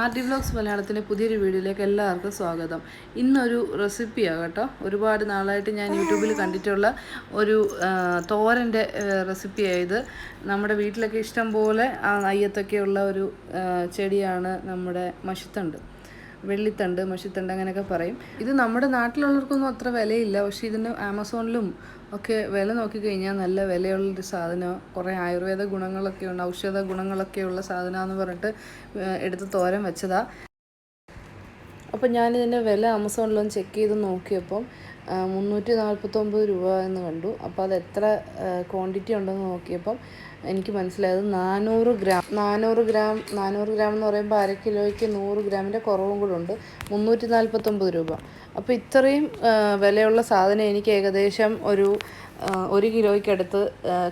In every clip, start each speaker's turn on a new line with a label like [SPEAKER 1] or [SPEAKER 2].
[SPEAKER 1] R D vlogs മലയാളത്തിൻ്റെ പുതിയൊരു വീഡിയോയിലേക്ക് എല്ലാവർക്കും സ്വാഗതം ഇന്നൊരു റെസിപ്പിയാണ് കേട്ടോ ഒരുപാട് നാളായിട്ട് ഞാൻ യൂട്യൂബിൽ കണ്ടിട്ടുള്ള ഒരു തോരൻ്റെ റെസിപ്പിയായത് നമ്മുടെ വീട്ടിലൊക്കെ ഇഷ്ടം പോലെ അയ്യത്തൊക്കെയുള്ള ഒരു ചെടിയാണ് നമ്മുടെ മഷിത്തണ്ട് വെള്ളിത്തണ്ട് മഷിത്തണ്ട് അങ്ങനെയൊക്കെ പറയും ഇത് നമ്മുടെ നാട്ടിലുള്ളവർക്കൊന്നും അത്ര വിലയില്ല പക്ഷേ ഇതിന് ആമസോണിലും ഒക്കെ വില നോക്കിക്കഴിഞ്ഞാൽ നല്ല വിലയുള്ളൊരു സാധനം കുറേ ആയുർവേദ ഗുണങ്ങളൊക്കെ ഉണ്ട് ഔഷധ ഗുണങ്ങളൊക്കെ ഉള്ള സാധനമാണെന്ന് പറഞ്ഞിട്ട് എടുത്ത് തോരൻ വെച്ചതാണ് അപ്പോൾ ഞാനിതിൻ്റെ വില ആമസോണിലൊന്ന് ചെക്ക് ചെയ്ത് നോക്കിയപ്പം മുന്നൂറ്റി നാൽപ്പത്തൊമ്പത് രൂപ എന്ന് കണ്ടു അപ്പോൾ അത് എത്ര ക്വാണ്ടിറ്റി ഉണ്ടെന്ന് നോക്കിയപ്പം എനിക്ക് മനസ്സിലായത് നാനൂറ് ഗ്രാം നാനൂറ് ഗ്രാം നാനൂറ് ഗ്രാം എന്ന് പറയുമ്പോൾ അര കിലോയ്ക്ക് നൂറ് ഗ്രാമിൻ്റെ കുറവും കൂടെ ഉണ്ട് മുന്നൂറ്റി നാൽപ്പത്തൊമ്പത് രൂപ അപ്പോൾ ഇത്രയും വിലയുള്ള സാധനം എനിക്ക് ഏകദേശം ഒരു ഒരു കിലോയ്ക്കടുത്ത്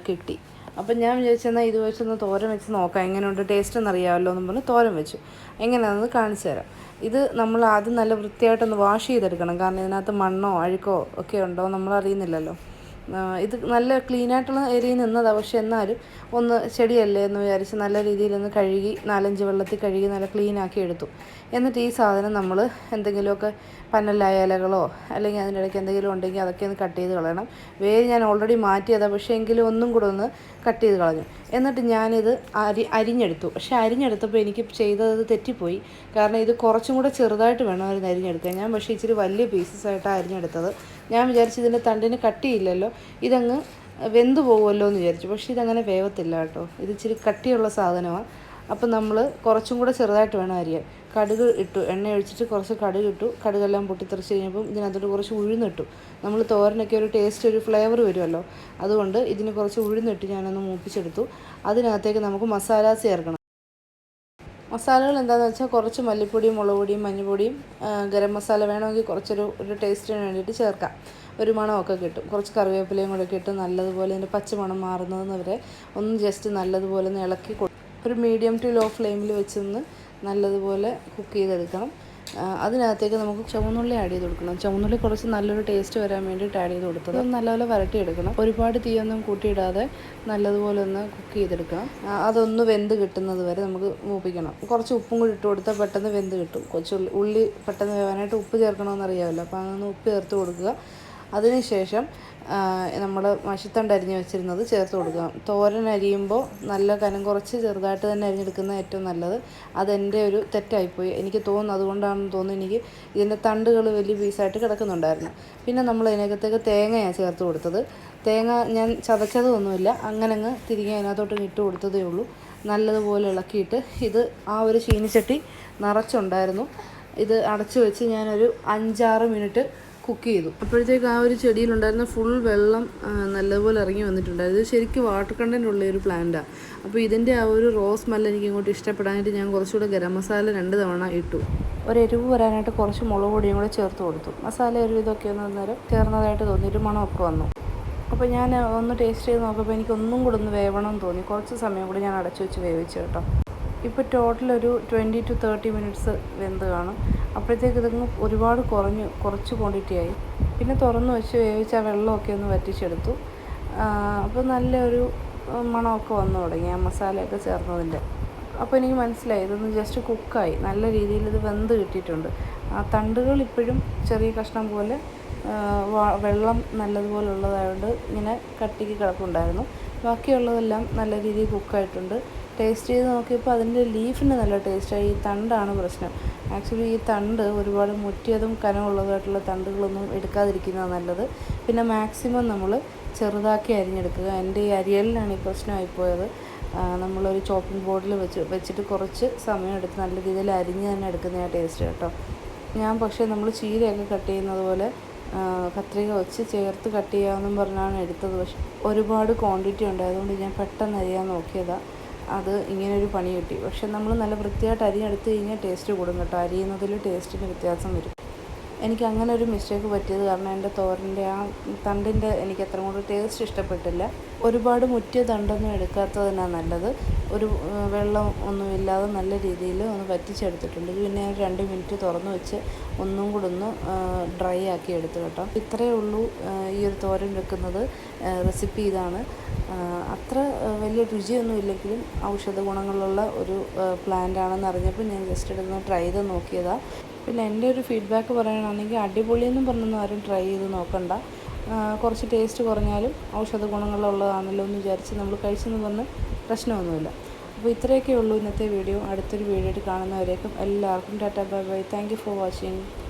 [SPEAKER 1] കിട്ടി അപ്പം ഞാൻ വിചാരിച്ചെന്നാൽ ഇത് വെച്ചൊന്ന് തോരൻ വെച്ച് നോക്കാം എങ്ങനെയുണ്ട് ടേസ്റ്റ് എന്നറിയാമല്ലോ എന്ന് പറഞ്ഞ് തോരൻ വെച്ചു എങ്ങനെയാണെന്ന് കാണിച്ചു തരാം ഇത് നമ്മൾ ആദ്യം നല്ല വൃത്തിയായിട്ടൊന്ന് വാഷ് ചെയ്തെടുക്കണം കാരണം ഇതിനകത്ത് മണ്ണോ അഴുക്കോ ഒക്കെ ഉണ്ടോ നമ്മൾ അറിയുന്നില്ലല്ലോ ഇത് നല്ല ക്ലീനായിട്ടുള്ള ഏരിയയിൽ നിന്നതാണ് പക്ഷേ എന്നാലും ഒന്ന് ചെടിയല്ലേ എന്ന് വിചാരിച്ച് നല്ല രീതിയിലൊന്ന് കഴുകി നാലഞ്ച് വെള്ളത്തിൽ കഴുകി നല്ല ക്ലീനാക്കി എടുത്തു എന്നിട്ട് ഈ സാധനം നമ്മൾ എന്തെങ്കിലുമൊക്കെ പനലായ ഇലകളോ അല്ലെങ്കിൽ അതിൻ്റെ ഇടയ്ക്ക് എന്തെങ്കിലും ഉണ്ടെങ്കിൽ അതൊക്കെ ഒന്ന് കട്ട് ചെയ്ത് കളയണം വേര് ഞാൻ ഓൾറെഡി മാറ്റിയതാണ് പക്ഷേ എങ്കിലും ഒന്നും കൂടെ ഒന്ന് കട്ട് ചെയ്ത് കളഞ്ഞു എന്നിട്ട് ഞാനിത് അരി അരിഞ്ഞെടുത്തു പക്ഷേ അരിഞ്ഞെടുത്തപ്പോൾ എനിക്ക് ചെയ്തത് തെറ്റിപ്പോയി കാരണം ഇത് കുറച്ചും കൂടെ ചെറുതായിട്ട് വേണം വേണമായിരുന്നു അരിഞ്ഞെടുക്കാൻ ഞാൻ പക്ഷേ ഇച്ചിരി വലിയ പീസസ് ആയിട്ടാണ് അരിഞ്ഞെടുത്തത് ഞാൻ വിചാരിച്ചു ഇതിൻ്റെ തണ്ടിന് കട്ട് ചെയ്യില്ലല്ലോ ഇതങ്ങ് വെന്ത് പോകുമല്ലോ എന്ന് വിചാരിച്ചു പക്ഷേ ഇതങ്ങനെ വേവത്തില്ല കേട്ടോ ഇത് ഇച്ചിരി കട്ടിയുള്ള സാധനമാണ് അപ്പോൾ നമ്മൾ കുറച്ചും കൂടെ ചെറുതായിട്ട് വേണം അരിയാൻ കടുക് ഇട്ടു എണ്ണ ഒഴിച്ചിട്ട് കുറച്ച് കടുക് ഇട്ടു കടുകെല്ലാം പൊട്ടിത്തെറിച്ച് കഴിഞ്ഞപ്പം ഇതിനകത്തോട്ട് കുറച്ച് ഉഴുന്നിട്ടു നമ്മൾ തോരനൊക്കെ ഒരു ടേസ്റ്റ് ഒരു ഫ്ലേവർ വരുമല്ലോ അതുകൊണ്ട് ഇതിന് കുറച്ച് ഉഴുന്നിട്ട് ഞാനൊന്ന് മൂപ്പിച്ചെടുത്തു അതിനകത്തേക്ക് നമുക്ക് മസാലാസ് ചേർക്കണം മസാലകൾ എന്താണെന്ന് വെച്ചാൽ കുറച്ച് മല്ലിപ്പൊടിയും മുളക് പൊടിയും മഞ്ഞൾപ്പൊടിയും ഗരം മസാല വേണമെങ്കിൽ കുറച്ചൊരു ഒരു ടേസ്റ്റിന് വേണ്ടിയിട്ട് ചേർക്കാം ഒരു മണമൊക്കെ കിട്ടും കുറച്ച് കറിവേപ്പിലയും കൂടെ ഒക്കെ ഇട്ട് നല്ലതുപോലെ അതിൻ്റെ പച്ചമണം മാറുന്നതെന്ന് വരെ ഒന്ന് ജസ്റ്റ് നല്ലതുപോലെ ഒന്ന് ഇളക്കി കൊടുക്കും ഒരു മീഡിയം ടു ലോ ഫ്ലെയിമിൽ വെച്ചൊന്ന് നല്ലതുപോലെ കുക്ക് ചെയ്തെടുക്കണം അതിനകത്തേക്ക് നമുക്ക് ചുവന്നുള്ളി ആഡ് ചെയ്ത് കൊടുക്കണം ചുവന്നുള്ളി കുറച്ച് നല്ലൊരു ടേസ്റ്റ് വരാൻ വേണ്ടിയിട്ട് ആഡ് ചെയ്ത് കൊടുത്തത് നല്ലപോലെ വരട്ടിയെടുക്കണം ഒരുപാട് തീയൊന്നും കൂട്ടിയിടാതെ നല്ലതുപോലെ ഒന്ന് കുക്ക് ചെയ്തെടുക്കാം അതൊന്ന് വെന്ത് കിട്ടുന്നത് വരെ നമുക്ക് മൂപ്പിക്കണം കുറച്ച് ഉപ്പും കൂടി ഇട്ട് കൊടുത്താൽ പെട്ടെന്ന് വെന്ത് കിട്ടും കുറച്ച് ഉള്ളി പെട്ടെന്ന് വേവാനായിട്ട് ഉപ്പ് ചേർക്കണമെന്ന് അറിയാമല്ലോ അപ്പോൾ അങ്ങനെ ഉപ്പ് ചേർത്ത് കൊടുക്കുക അതിനുശേഷം നമ്മൾ മഷിത്തണ്ട് അരിഞ്ഞ് വെച്ചിരുന്നത് ചേർത്ത് കൊടുക്കാം തോരൻ അരിയുമ്പോൾ നല്ല കനം കുറച്ച് ചെറുതായിട്ട് തന്നെ അരിഞ്ഞെടുക്കുന്ന ഏറ്റവും നല്ലത് അതെൻ്റെ ഒരു തെറ്റായിപ്പോയി എനിക്ക് തോന്നുന്നു അതുകൊണ്ടാണെന്ന് തോന്നുന്നു എനിക്ക് ഇതിൻ്റെ തണ്ടുകൾ വലിയ പീസായിട്ട് കിടക്കുന്നുണ്ടായിരുന്നു പിന്നെ നമ്മൾ അതിനകത്തേക്ക് തേങ്ങയാണ് ചേർത്ത് കൊടുത്തത് തേങ്ങ ഞാൻ ചതച്ചതൊന്നുമില്ല അങ്ങനെ അങ്ങ് തിരികെ അതിനകത്തോട്ട് ഇട്ട് കൊടുത്തതേ ഉള്ളൂ നല്ലതുപോലെ ഇളക്കിയിട്ട് ഇത് ആ ഒരു ചീനിച്ചട്ടി നിറച്ചുണ്ടായിരുന്നു ഇത് അടച്ചു വെച്ച് ഞാനൊരു അഞ്ചാറ് മിനിറ്റ് കുക്ക് ചെയ്തു അപ്പോഴത്തേക്ക് ആ ഒരു ചെടിയിലുണ്ടായിരുന്ന ഫുൾ വെള്ളം നല്ലപോലെ ഇറങ്ങി വന്നിട്ടുണ്ടായിരുന്നു ഇത് ശരിക്കും വാട്ടർ കണ്ടൻറ്റ് ഉള്ള ഒരു പ്ലാന്റാണ് അപ്പോൾ ഇതിൻ്റെ ആ ഒരു റോസ് മല്ല എനിക്ക് ഇങ്ങോട്ട് ഇഷ്ടപ്പെടാനായിട്ട് ഞാൻ കുറച്ചുകൂടെ ഗരം മസാല രണ്ട് തവണ ഇട്ടു ഒരു എരിവ് വരാനായിട്ട് കുറച്ച് മുളക് പൊടിയും കൂടെ ചേർത്ത് കൊടുത്തു മസാല എരിവ് ഇതൊക്കെ ഒന്ന് അന്നേരം ചേർന്നതായിട്ട് തോന്നി ഒരു മണമൊക്കെ വന്നു അപ്പോൾ ഞാൻ ഒന്ന് ടേസ്റ്റ് ചെയ്ത് നോക്കിയപ്പോൾ എനിക്ക് ഒന്നും കൂടെ ഒന്ന് വേവണമെന്ന് തോന്നി കുറച്ച് സമയം കൂടി ഞാൻ അടച്ചു വെച്ച് വേവിച്ചു കേട്ടോ ഇപ്പോൾ ടോട്ടൽ ഒരു ട്വൻറ്റി ടു തേർട്ടി മിനിറ്റ്സ് വെന്ത് കാണും അപ്പോഴത്തേക്ക് ഇതങ്ങ് ഒരുപാട് കുറഞ്ഞു കുറച്ച് ക്വാണ്ടിറ്റി ആയി പിന്നെ തുറന്നു വെച്ച് വേവിച്ച് ആ വെള്ളമൊക്കെ ഒന്ന് വറ്റിച്ചെടുത്തു അപ്പോൾ നല്ലൊരു മണമൊക്കെ വന്നു തുടങ്ങി ആ മസാലയൊക്കെ ചേർന്നതിൻ്റെ അപ്പോൾ എനിക്ക് മനസ്സിലായി ഇതൊന്ന് ജസ്റ്റ് കുക്കായി നല്ല രീതിയിൽ ഇത് വെന്ത് കിട്ടിയിട്ടുണ്ട് ആ തണ്ടുകൾ ഇപ്പോഴും ചെറിയ കഷ്ണം പോലെ വെള്ളം നല്ലതുപോലെ ഉള്ളതായതുകൊണ്ട് ഇങ്ങനെ കട്ടിക്ക് കിടപ്പുണ്ടായിരുന്നു ബാക്കിയുള്ളതെല്ലാം നല്ല രീതിയിൽ കുക്കായിട്ടുണ്ട് ടേസ്റ്റ് ചെയ്ത് നോക്കിയപ്പോൾ അതിൻ്റെ ലീഫിന് നല്ല ടേസ്റ്റായി ഈ തണ്ടാണ് പ്രശ്നം ആക്ച്വലി ഈ തണ്ട് ഒരുപാട് മുറ്റിയതും കനമുള്ളതായിട്ടുള്ള തണ്ടുകളൊന്നും എടുക്കാതിരിക്കുന്നതാണ് നല്ലത് പിന്നെ മാക്സിമം നമ്മൾ ചെറുതാക്കി അരിഞ്ഞെടുക്കുക എൻ്റെ ഈ അരിയലിനാണ് ഈ പോയത് നമ്മളൊരു ചോപ്പിംഗ് ബോർഡിൽ വെച്ച് വെച്ചിട്ട് കുറച്ച് സമയം എടുത്ത് നല്ല രീതിയിൽ അരിഞ്ഞ് തന്നെ എടുക്കുന്നതാണ് ടേസ്റ്റ് കേട്ടോ ഞാൻ പക്ഷേ നമ്മൾ ചീരയൊക്കെ കട്ട് ചെയ്യുന്നത് പോലെ കത്രിക വെച്ച് ചേർത്ത് കട്ട് ചെയ്യാമെന്നും പറഞ്ഞാണ് എടുത്തത് പക്ഷെ ഒരുപാട് ക്വാണ്ടിറ്റി ഉണ്ട് അതുകൊണ്ട് ഞാൻ പെട്ടെന്ന് അരിയാൻ നോക്കിയതാണ് അത് ഇങ്ങനൊരു പണി കിട്ടി പക്ഷെ നമ്മൾ നല്ല വൃത്തിയായിട്ട് അരി കഴിഞ്ഞാൽ ടേസ്റ്റ് കൂടും കേട്ടോ അരിയുന്നതിൽ ടേസ്റ്റിന് വ്യത്യാസം വരും എനിക്ക് അങ്ങനെ ഒരു മിസ്റ്റേക്ക് പറ്റിയത് കാരണം എൻ്റെ തോരൻ്റെ ആ തണ്ടിൻ്റെ എനിക്ക് അത്ര കൂടി ടേസ്റ്റ് ഇഷ്ടപ്പെട്ടില്ല ഒരുപാട് മുറ്റിയ തണ്ടൊന്നും എടുക്കാത്തതിനാണ് നല്ലത് ഒരു വെള്ളം ഒന്നും ഇല്ലാതെ നല്ല രീതിയിൽ ഒന്ന് വറ്റിച്ചെടുത്തിട്ടുണ്ട് പിന്നെ രണ്ട് മിനിറ്റ് തുറന്നു വെച്ച് ഒന്നും കൂടെ ഒന്ന് ഡ്രൈ ആക്കി എടുത്തു കേട്ടോ ഇത്രയേ ഉള്ളൂ ഈ ഒരു തോരൻ വെക്കുന്നത് റെസിപ്പി ഇതാണ് അത്ര വലിയ രുചിയൊന്നും ഇല്ലെങ്കിലും ഔഷധ ഗുണങ്ങളുള്ള ഒരു പ്ലാന്റ് ആണെന്ന് അറിഞ്ഞപ്പോൾ ഞാൻ ജസ്റ്റ് ഇടുന്ന ട്രൈ ചെയ്ത് നോക്കിയതാണ് പിന്നെ എൻ്റെ ഒരു ഫീഡ്ബാക്ക് പറയണമെങ്കിൽ അടിപൊളിയെന്നും പറഞ്ഞൊന്നും ആരും ട്രൈ ചെയ്ത് നോക്കണ്ട കുറച്ച് ടേസ്റ്റ് കുറഞ്ഞാലും ഔഷധ ഗുണങ്ങളുള്ളതാണല്ലോ എന്ന് വിചാരിച്ച് നമ്മൾ കഴിച്ചെന്ന് പറഞ്ഞ് പ്രശ്നമൊന്നുമില്ല അപ്പോൾ ഇത്രയൊക്കെ ഉള്ളൂ ഇന്നത്തെ വീഡിയോ അടുത്തൊരു വീഡിയോ ആയിട്ട് കാണുന്നവരേക്കും എല്ലാവർക്കും tata bye bye thank you for watching